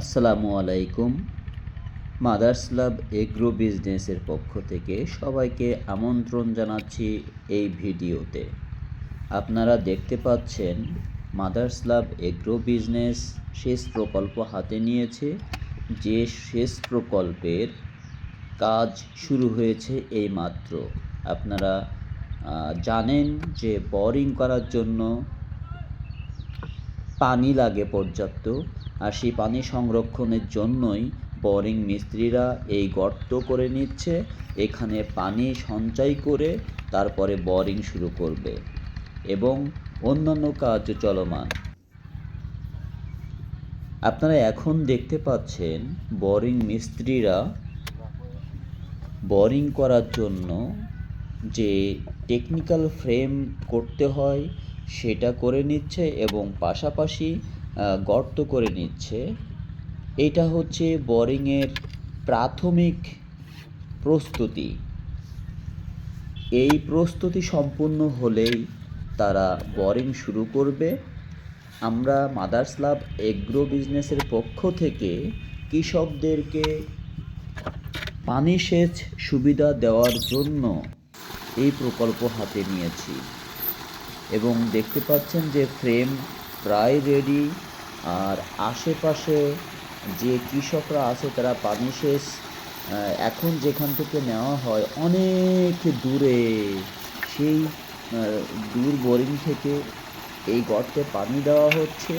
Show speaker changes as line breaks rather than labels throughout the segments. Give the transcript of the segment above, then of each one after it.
আসসালামু আলাইকুম। মাদার্স লাভ এগ্রো বিজনেসের পক্ষ থেকে সবাইকে আমন্ত্রণ জানাচ্ছি এই ভিডিওতে। আপনারা দেখতে পাচ্ছেন, মাদার্স লাভ এগ্রো বিজনেস শেষ প্রকল্প হাতে নিয়েছে। যে শেষ প্রকল্পের কাজ শুরু হয়েছে এই মাত্র আপনারা জানেন যে বোরিং করার জন্য পানি লাগে পর্যাপ্ত। আর সেই পানি সংরক্ষণের জন্যই বোরিং মিস্ত্রিরা এই গর্ত করে নিচ্ছে। এখানে পানি সঞ্চয় করে তারপরে বোরিং শুরু করবে এবং অন্যান্য কাজ চলমান। আপনারা এখন দেখতে পাচ্ছেন বোরিং মিস্ত্রিরা বোরিং করার জন্য যে টেকনিক্যাল ফ্রেম করতে হয়, সেটা করে নিচ্ছে এবং পাশাপাশি গর্ত করে নিচ্ছে। এটা হচ্ছে বোরিংয়ের প্রাথমিক প্রস্তুতি। এই প্রস্তুতি সম্পূর্ণ হলেই তারা বোরিং শুরু করবে। আমরা মাদার্স লাভ এগ্রো বিজনেসের পক্ষ থেকে কৃষকদেরকে পানি সেচ সুবিধা দেওয়ার জন্য এই প্রকল্প হাতে নিয়েছি। এবং দেখতে পাচ্ছেন যে ফ্রেম প্রায় রেডি আর আশেপাশে যে কৃষকরা আছে তারা পানি সেচ এখন যেখান থেকে নেওয়া হয় অনেক দূরে, সেই দূর বোরিং থেকে এই গর্তে পানি দেওয়া হচ্ছে।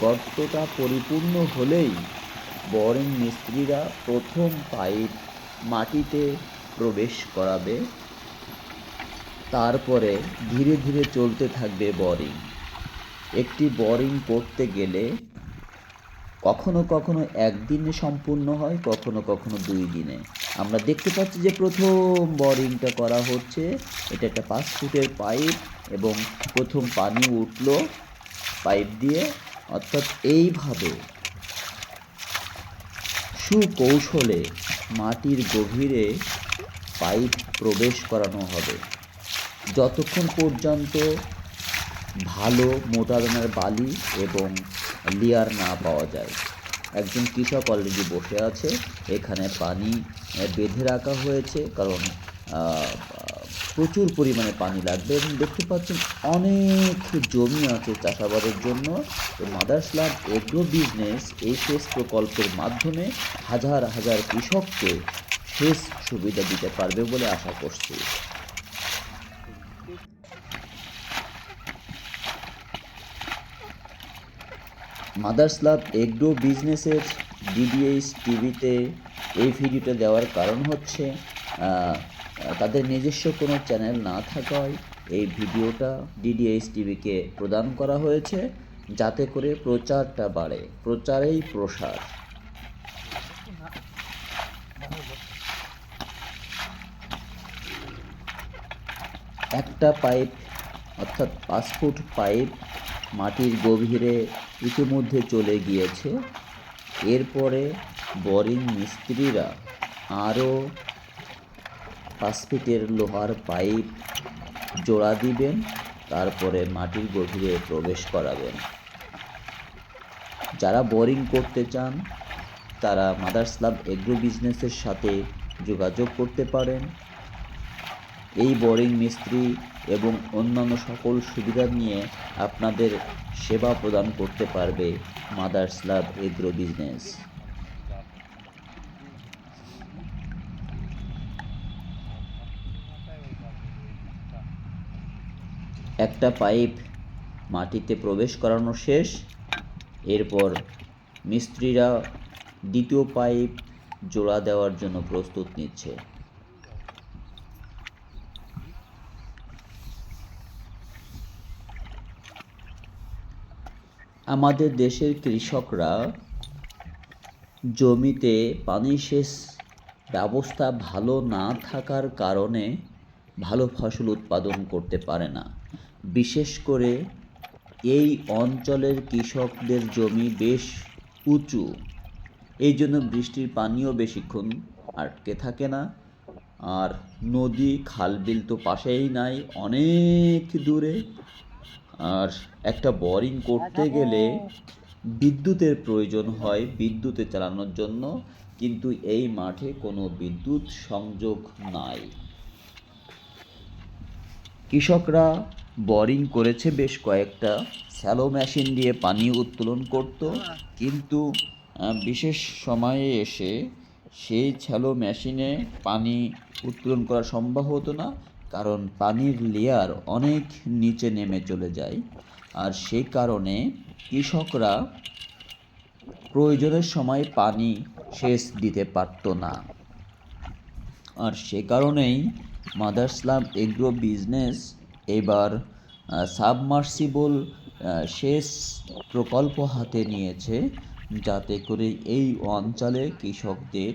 গর্তটা পরিপূর্ণ হলেই বোরিং মিস্ত্রিরা প্রথম পাইপ মাটিতে প্রবেশ করাবে। তারপরে ধীরে ধীরে চলতে থাকবে বোরিং। একটি বোরিং করতে গেলে কখনো কখনো একদিনে সম্পূর্ণ হয়, কখনো কখনো দুই দিনে। আমরা দেখতে পাচ্ছি যে প্রথম বোরিংটা করা হচ্ছে, এটা একটা পাঁচ ফুটের পাইপ এবং প্রথম পানি উঠল পাইপ দিয়ে, অর্থাৎ এইভাবে সুকৌশলে মাটির গভীরে পাইপ প্রবেশ করানো হবে। যতক্ষণ পর্যন্ত ভালো মোটা দানার বালি এবং লিয়ার না পাওয়া যায়। একজন কৃষক অলরেডি বসে আছে, এখানে পানি বেঁধে রাখা হয়েছে, কারণ প্রচুর পরিমাণে পানি লাগবে এবং দেখতে পাচ্ছেন অনেক জমি আছে চাষাবাদের জন্য। তো মাদার্স লাভ এগ্রো বিজনেস এই সেচ প্রকল্পের মাধ্যমে হাজার হাজার কৃষককে সেচ সুবিধা দিতে পারবে বলে আশা করছি। মাদার্স লাভ এগ্রো বিজনেসের ডিডিএইচ টিভিতে এই ভিডিওটা দেওয়ার কারণ হচ্ছে তাদের নিজস্ব কোনো চ্যানেল না থাকায় এই ভিডিওটা ডিডিএইচ টিভিকে প্রদান করা হয়েছে যাতে করে প্রচারটা বাড়ে। প্রচারেই প্রসার। একটা পাইপ, অর্থাৎ পাঁচ ফুট পাইপ মাটির গভীরে ইতিমধ্যে চলে গিয়েছে। এরপরে বোরিং মিস্ত্রিরা আরও পাঁচ ফিটের লোহার পাইপ জোড়া দিবেন, তারপরে মাটির গভীরে প্রবেশ করাবেন। যারা বোরিং করতে চান, তারা মাদার্স লাভ এগ্রো বিজনেসের সাথে যোগাযোগ করতে পারেন। এই বোরিং মিস্ত্রি এবং অন্যান্য সকল সুবিধা নিয়ে আপনাদের সেবা প্রদান করতে পারবে মাদার্স লাভ এগ্রো বিজনেস একটা পাইপ মাটিতে প্রবেশ করানো শেষ। এরপর মিস্ত্রিরা দ্বিতীয় পাইপ জোড়া দেওয়ার জন্য প্রস্তুত নিচ্ছে। আমাদের দেশের কৃষকরা জমিতে পানি সেচ ব্যবস্থা ভালো না থাকার কারণে ভালো ফসল উৎপাদন করতে পারে না। বিশেষ করে এই অঞ্চলের কৃষকদের জমি বেশ উঁচু। এই জন্য বৃষ্টির পানিও বেশিক্ষণ আটকে থাকে না। আর নদী খাল বিল তো পাশেই নাই, অনেক দূরে। আর একটা বোরিং করতে গেলে বিদ্যুতের প্রয়োজন হয় বিদ্যুতে চালানোর জন্য কিন্তু এই মাঠে কোনো বিদ্যুৎ সংযোগ নাই। কৃষকরা বোরিং করেছে বেশ কয়েকটা। স্যালো মেশিন দিয়ে পানি উত্তোলন করত কিন্তু বিশেষ সময়ে এসে সেই স্যালো মেশিনে পানি উত্তোলন করা সম্ভব হতো না। কারণ পানির লেয়ার অনেক নিচে নেমে চলে যায়। আর সেই কারণে কৃষকরা প্রয়োজনের সময় পানি সেচ দিতে পারতো না। আর সে কারণেই মাদারসলাম এগ্রো বিজনেস এবার সাবমার্সিবল সেচ প্রকল্প হাতে নিয়েছে। যাতে করে এই অঞ্চলে কৃষকদের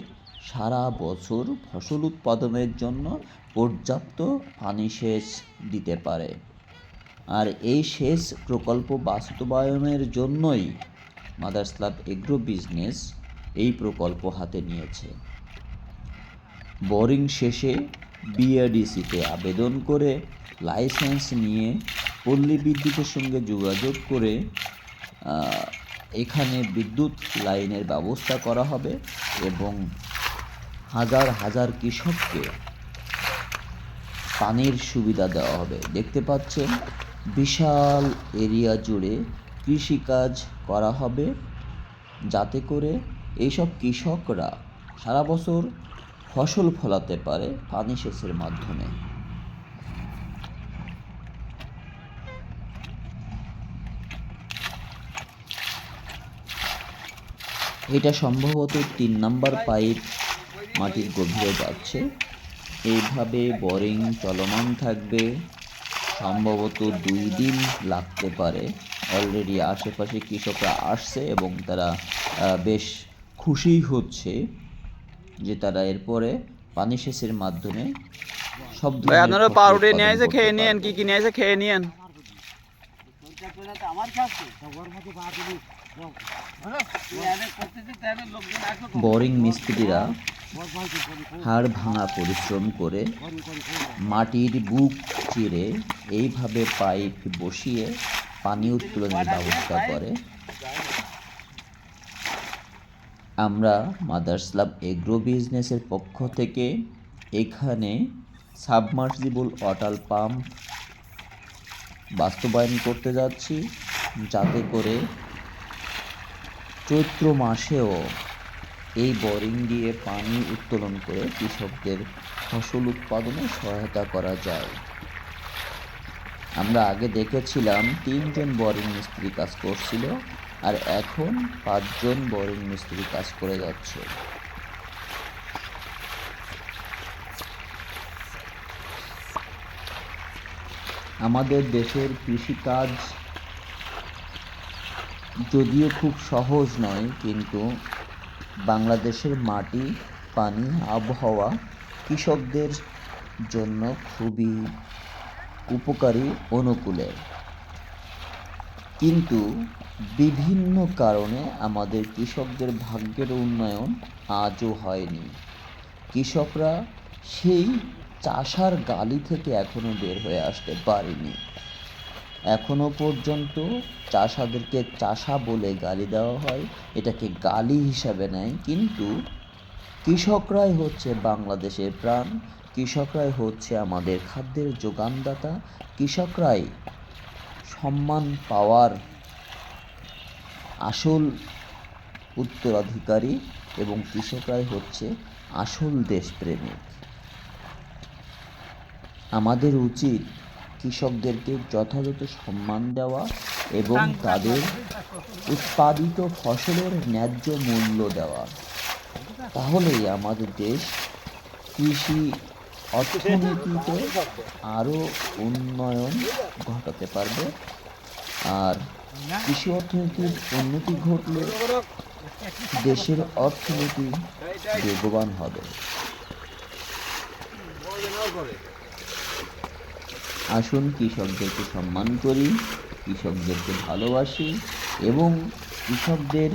সারা বছর ফসল উৎপাদনের জন্য পর্যাপ্ত পানি সেচ দিতে পারে। আর এই সেচ প্রকল্প বাস্তবায়নের জন্যই মাদারসলাম এগ্রো বিজনেস এই প্রকল্প হাতে নিয়েছে। বোরিং শেষে বিএডিসিতে আবেদন করে লাইসেন্স নিয়ে পল্লী বিদ্যুতের সঙ্গে যোগাযোগ করে এখানে বিদ্যুৎ লাইনের ব্যবস্থা করা হবে এবং হাজার হাজার কৃষককে পানির সুবিধা দেওয়া হবে। দেখতে পাচ্ছেন, বিশাল এরিয়া জুড়ে কৃষিকাজ করা হবে যাতে করে এইসব কৃষকরা সারা বছর ফসল ফলাতে পারে পানি সেচের মাধ্যমে। এটা সম্ভবত তিন নাম্বার পাইপ মাটির গভীরে যাচ্ছে। এইভাবে বোরিং চলমান থাকবে। সম্ভবত দুই দিন লাগতে পারে। অলরেডি আশেপাশে কৃষকরা আসছে এবং তারা বেশ খুশি হচ্ছে যে তারা এরপরে পানি সেচের মাধ্যমে সব
ভাই আপনারা পাউরুটি নিয়ে এসে খেয়ে নিয়েন। কি কি নিয়ে এসে খেয়ে নিয়েন।
বোরিং মিস্ত্রিরা হাড় ভাঙা পরিশ্রম করে মাটির বুক চিরে এইভাবে পাইপ বসিয়ে পানি উত্তোলনের ব্যবস্থা করে। আমরা মাদারসলাম এগ্রো বিজনেসের পক্ষ থেকে এখানে সাবমার্সিবল ওয়াটার পাম্প বাস্তবায়ন করতে যাচ্ছি, যাতে করে চৈত্র মাসেও এই বোরিং দিয়ে পানি উত্তোলন করে কৃষকদের ফসল উৎপাদনে সহায়তা করা যায়। আমরা আগে দেখেছিলাম তিনজন বোরিং মিস্ত্রি কাজ করছিল আর এখন পাঁচজন বোরিং মিস্ত্রি কাজ করে যাচ্ছে। আমাদের দেশের কৃষিকাজ যদিও খুব সহজ নয়, কিন্তু বাংলাদেশের মাটি, পানি, আবহাওয়া কৃষকদের জন্য খুবই উপকারী অনুকূলের। কিন্তু বিভিন্ন কারণে আমাদের কৃষকদের ভাগ্যের উন্নয়ন আজও হয়নি। কৃষকরা সেই চাষার গালি থেকে এখনও বের হয়ে আসতে পারেনি। এখনও পর্যন্ত চাষাদেরকে চাষা বলে গালি দেওয়া হয়, এটাকে গালি হিসাবে নেয়। কিন্তু কৃষকরাই হচ্ছে বাংলাদেশের প্রাণ, কৃষকরাই হচ্ছে আমাদের খাদ্যের যোগানদাতা, কৃষকরাই সম্মান পাওয়ার আসল উত্তরাধিকারী এবং কৃষকরাই হচ্ছে আসল দেশপ্রেমিক। আমাদের উচিত কৃষকদেরকে যথাযথ সম্মান দেওয়া এবং তাদের উৎপাদিত ফসলের ন্যায্য মূল্য দেওয়া। তাহলেই আমাদের দেশ কৃষি অর্থনীতিতে আরও উন্নয়ন ঘটাতে পারবে। আর কৃষি অর্থনীতির উন্নতি ঘটলে দেশের অর্থনীতি বেগবান হবে। আসুন কৃষকদেরকে সম্মান করি, কৃষকদেরকে ভালোবাসি এবং কৃষকদের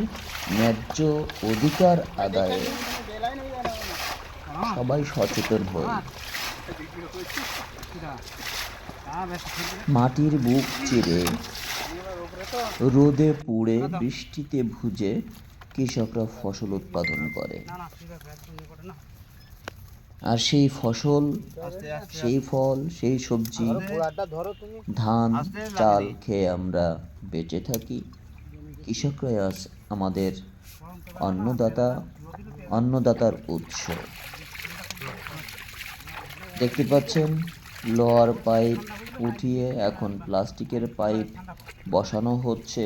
ন্যায্য অধিকার আদায়ে সবাই সচেতন হই। মাটির বুক চিরে, রোদে পুড়ে, বৃষ্টিতে ভুজে কৃষকরা ফসল উৎপাদন করে। আর সেই ফসল সেই ফল সেই সবজি ধান চাল খেয়ে আমরা বেঁচে থাকি। কৃষকরাই আজ আমাদের অন্নদাতা অন্নদাতার উৎস। দেখতে পাচ্ছেন লোহার পাইপ উঠিয়ে এখন প্লাস্টিকের পাইপ বসানো হচ্ছে।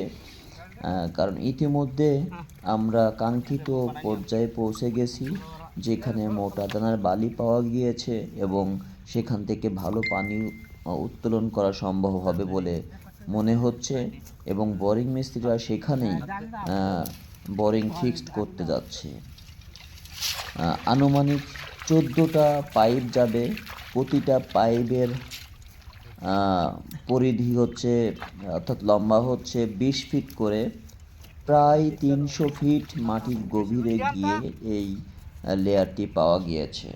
কারণ ইতিমধ্যে আমরা কাঙ্ক্ষিত পর্যায়ে পৌঁছে গেছি। যেখানে মোটা দানার বালি পাওয়া গিয়েছে এবং সেখান থেকে ভালো পানি উত্তোলন করা সম্ভব হবে বলে মনে হচ্ছে এবং বোরিং মিস্ত্রিরা সেখানেই বোরিং ফিক্সড করতে যাচ্ছে। আনুমানিক চোদ্দোটা পাইপ যাবে, প্রতিটা পাইপের পরিধি হচ্ছে, অর্থাৎ লম্বা হচ্ছে বিশ ফিট করে, প্রায় তিনশো ফিট মাটির গভীরে গিয়ে এই লেয়ারটি পাওয়া গিয়েছে।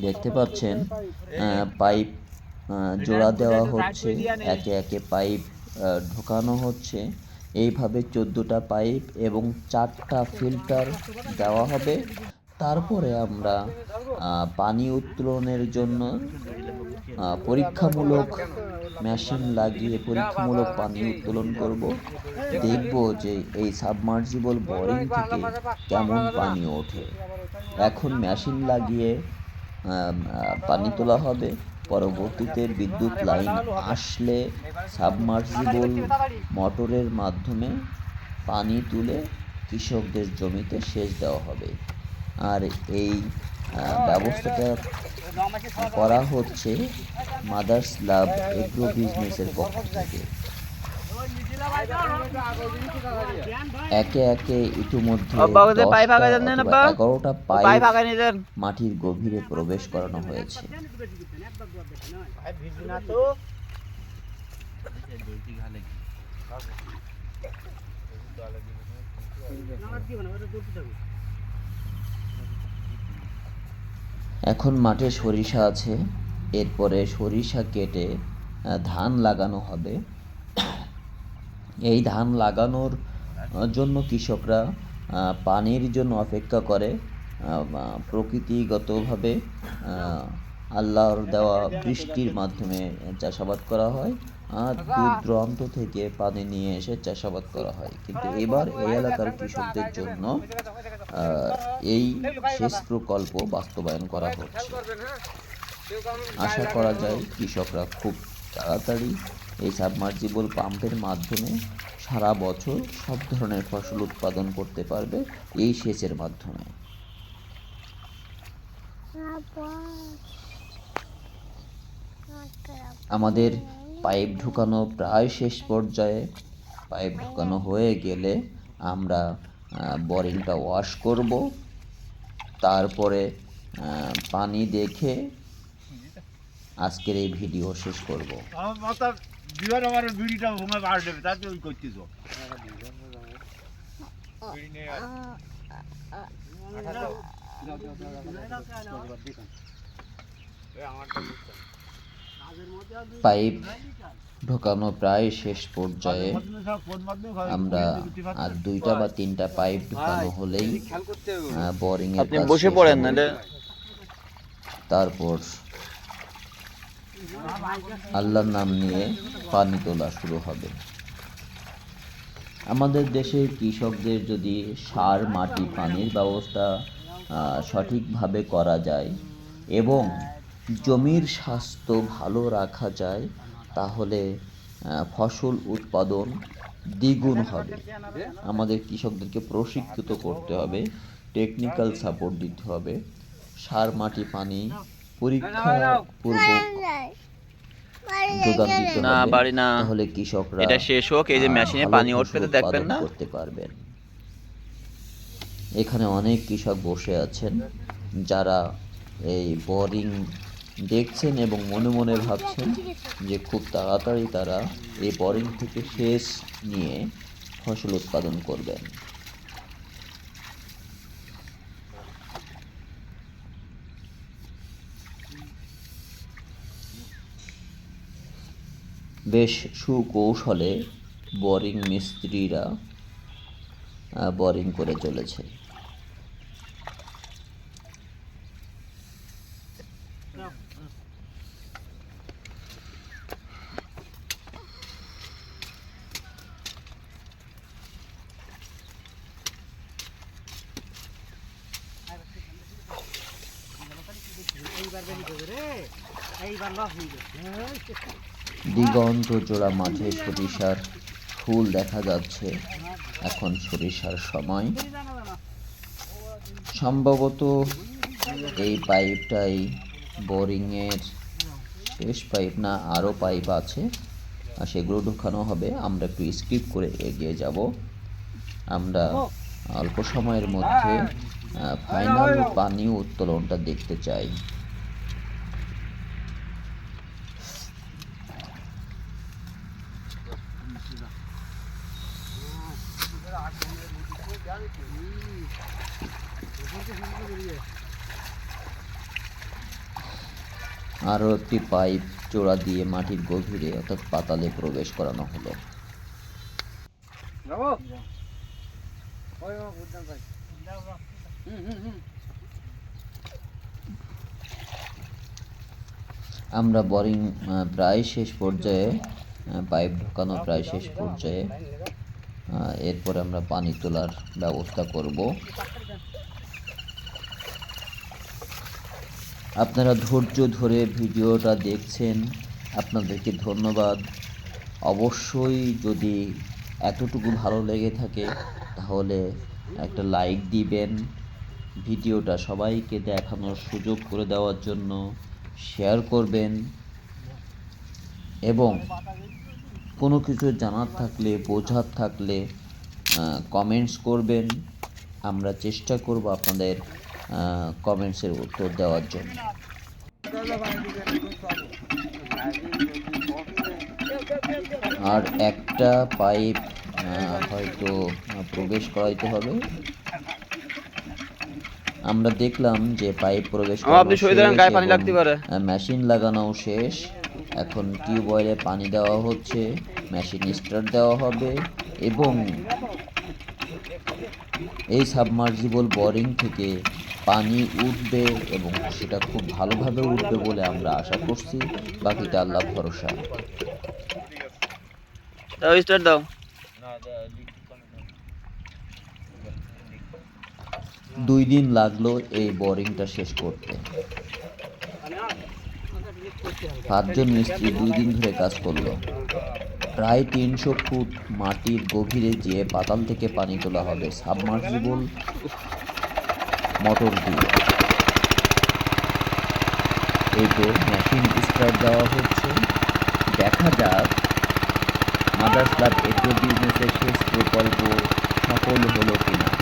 দেখতে পাচ্ছেন পাইপ জোড়া দেওয়া হচ্ছে, একে একে পাইপ ঢোকানো হচ্ছে। এইভাবে চোদ্দোটা পাইপ এবং চারটা ফিল্টার দেওয়া হবে। তারপরে আমরা পানি উত্তোলনের জন্য পরীক্ষামূলক মেশিন লাগিয়ে পরীক্ষামূলক পানি উত্তোলন করব। দেখব যে এই সাবমার্জিবল বোরিং থেকে কেমন পানি ওঠে। এখন মেশিন লাগিয়ে পানি তোলা হবে। পরবর্তীতে বিদ্যুৎ লাইন আসলে সাবমার্সিবল মোটরের মাধ্যমে পানি তুলে কৃষকদের জমিতে সেচ দেওয়া হবে। আর এই ব্যবস্থাটা করা হচ্ছে মাদার্স লাভ এগ্রো বিজনেসের পক্ষ থেকে। একে একে ইতিমধ্যে
না?
এগারোটা
পাইপ
মাটির গভীরে প্রবেশ করানো হয়েছে। এখন মাঠে সরিষা আছে, এরপরে সরিষা কেটে ধান লাগানো হবে। এই ধান লাগানোর জন্য কৃষকরা পানির জন্য অপেক্ষা করে প্রকৃতিগতভাবে আল্লাহর দেওয়া বৃষ্টির মাধ্যমে চাষাবাদ করা হয়। আর দূর দূরান্ত থেকে পানি নিয়ে এসে চাষাবাদ করা হয়। কিন্তু এবার এই এলাকার কৃষকদের জন্য এই সেচ প্রকল্প বাস্তবায়ন করা হচ্ছে। আশা করা যায় কৃষকরা খুব তাড়াতাড়ি এই সাবমার্জিবল পাম্পের মাধ্যমে সারা বছর সব ধরনের ফসল উৎপাদন করতে পারবে এই সেচের মাধ্যমে। আমাদের পাইপ ঢুকানো প্রায় শেষ পর্যায়ে পাইপ ঢুকানো হয়ে গেলে আমরা বোরিংটা ওয়াশ করব। তারপরে পানি দেখে আজকের এই ভিডিও শেষ করব।
আমার
পাইপ ঢোকানো প্রায় শেষ পর্যায়ে আমরা আর দুইটা বা তিনটা পাইপ ঢোকানো হলেই বোরিং এর
আপনি বসে পড়েন। নাহলে
তারপর আল্লাহর নাম নিয়ে পানি তোলা শুরু হবে আমাদের দেশের কৃষকদের যদি সার মাটি পানির ব্যবস্থা আহ, সঠিকভাবে করা যায় এবং জমির স্বাস্থ্য ভালো রাখা যায় তাহলে ফসল উৎপাদন দ্বিগুণ হবে আমাদের কৃষকদেরকে প্রশিক্ষিত করতে হবে টেকনিক্যাল সাপোর্ট দিতে হবে সার মাটি পানি পরীক্ষা পূর্বক যোগান দিতে
না, বাড়ি না।
তাহলে কৃষকরা
এটা শেষ হোক, এই যে মেশিনে পানি উঠবে তো দেখবেন না?
করতে পারবেন এখানে অনেক কৃষক বসে আছেন যারা এই বোরিং দেখছেন এবং মনে মনে ভাবছেন যে খুব তাড়াতাড়ি তারা এই বোরিং থেকে সেচ নিয়ে ফসল উৎপাদন করবেন। বেশ সুকৌশলে বোরিং মিস্ত্রিরা বোরিং করে চলেছে। দিগন্ত জোড়া মাঝে সরিষার ফুল দেখা যাচ্ছে। এখন সরিষার সময়। সম্ভবত এই পাইপটাই বোরিংয়ের শেষ পাইপ না, আরও পাইপ আছে। আর সেগুলো ঢোকানো হবে। আমরা একটু স্কিপ করে এগিয়ে যাব। আমরা অল্প সময়ের মধ্যে ফাইনাল পানি উত্তোলনটা দেখতে চাই। আরও একটি পাইপ জোড়া দিয়ে মাটির গভীরে অর্থাৎ পাতালে প্রবেশ করানো হলো। আমরা বোরিং আহ, প্রায় শেষ পর্যায়ে পাইপ ঢোকানো প্রায় শেষ পর্যায়ে এরপর আমরা পানি তোলার ব্যবস্থা করব। আপনারা ধৈর্য ধরে ভিডিওটা দেখছেন, আপনাদেরকে ধন্যবাদ। অবশ্যই যদি এতটুকু ভালো লেগে থাকে, তাহলে একটা লাইক দিবেন, ভিডিওটা সবাইকে দেখানোর সুযোগ করে দেওয়ার জন্য শেয়ার করবেন। এবং কোনো কিছু জানার থাকলে, বোঝার থাকলে কমেন্টস করবেন। আমরা চেষ্টা করব আপনাদের কমেন্টসের উত্তর দেওয়ার জন্য। আর একটা পাইপ হয়তো প্রবেশ করাইতে হবে। আমরা দেখলাম যে পাইপ প্রবেশ মেশিন লাগানো শেষ এখন টিউবওয়েলে পানি দেওয়া হচ্ছে মেশিন স্টার্ট দেওয়া হবে এবং এই সাবমার্জিবল বোরিং থেকে পানি উঠবে এবং সেটা খুব ভালোভাবে উঠবে বলে আমরা আশা করছি। বাকিটা আল্লাহ ভরসা।
দাও স্টার্ট দাও।
দুই দিন লাগল এই বোরিংটা শেষ করতে। পাঁচজন মিস্ত্রি দুই দিন ধরে কাজ করল। প্রায় তিনশো ফুট মাটির গভীরে যেয়ে পাতাল থেকে পানি তোলা হবে। সাবমার্সিবল মটর দিয়ে। এই তো মেশিন স্টার্ট দেওয়া হচ্ছে। দেখা যাক। মাদার্স ক্লাব এগ্রো বিজনেসের শেষ প্রকল্প সফল হলো কিনা।